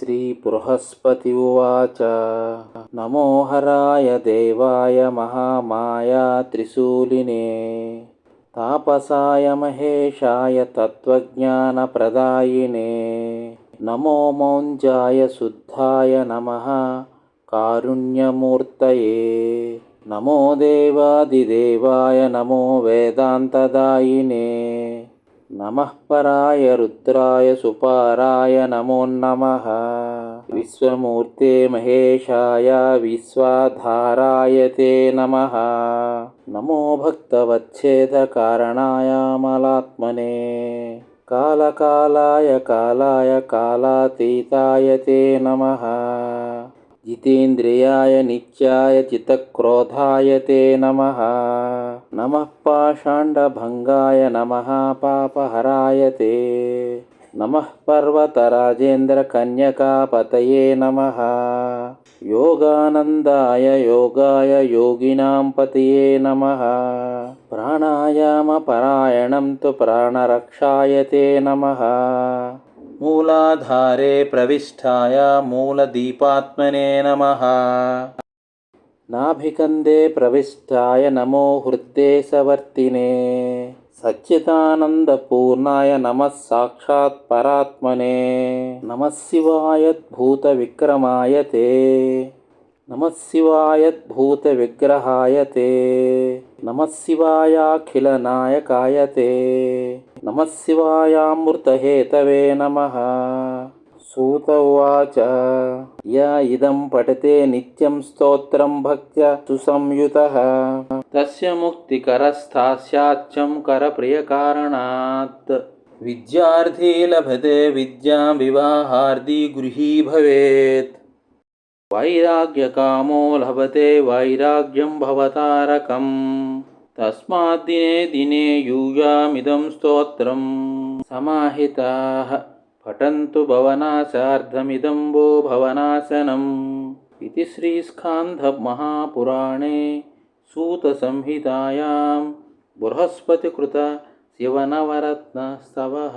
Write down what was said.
श्रीबृहस्पति उवाच। नमो हराय देवाय महामाया त्रिशूलिने। तापसाय महेशाय तत्त्वज्ञानप्रदायिने। नमो मौञ्जाय शुद्धाय नमः कारुण्यमूर्तये। नमो देवादिदेवाय नमो वेदान्तदायिने नमः पराय रुद्राय सुपाराय नमो नमः। विश्वमूर्ते महेशाय विश्वाधाराय ते नमः। नमो भक्तवच्छेदकारणाय मलात्मने। कालकालाय कालाय कालातीताय ते नमः। जितेन्द्रियाय नित्याय चित्तक्रोधाय ते नमः नमः पाषाण्डभङ्गाय नमः पापहराय ते। नमः पर्वतराजेन्द्रकन्यकापतये नमः। योगानन्दाय योगाय योगिनां पतये नमः। प्राणायामपरायणं तु प्राणरक्षाय ते नमः। मूलाधारे प्रविष्टाय मूलदीपात्मने नमः नाभिकन्दे प्रविष्टाय नमो हृद्देशवर्तिने। सच्चिदानन्दपूर्णाय नमः साक्षात् परात्मने। नमः शिवायद्भूतविक्रमाय ते। नमः शिवायद्भूतविग्रहाय ते। नमः शिवायाखिलनायकाय ते। नमः शिवायामृतहेतवे नमः సూత ఉచ యా ఇదం పఠతే నిత్యం స్తోత్రం భక్త్యా సుసంయుత. తస్య ముక్తికరస్థాస్యాచ్చం కరప్రియకారణాత్. విద్యార్థీ లభతే విద్యా వివాహార్థి గృహీ భవేత్. వైరాగ్యకామో లభతే వైరాగ్యం భవతారకం. తస్మాద్దినే దినే యూయామిదం స్తోత్రం. సమాహితాః. पठन्तु भवनाशार्धमिदं वो भवनाशनम् इति श्रीस्कान्धमहापुराणे सूतसंहितायां बृहस्पतिकृत शिवनवरत्नस्तवः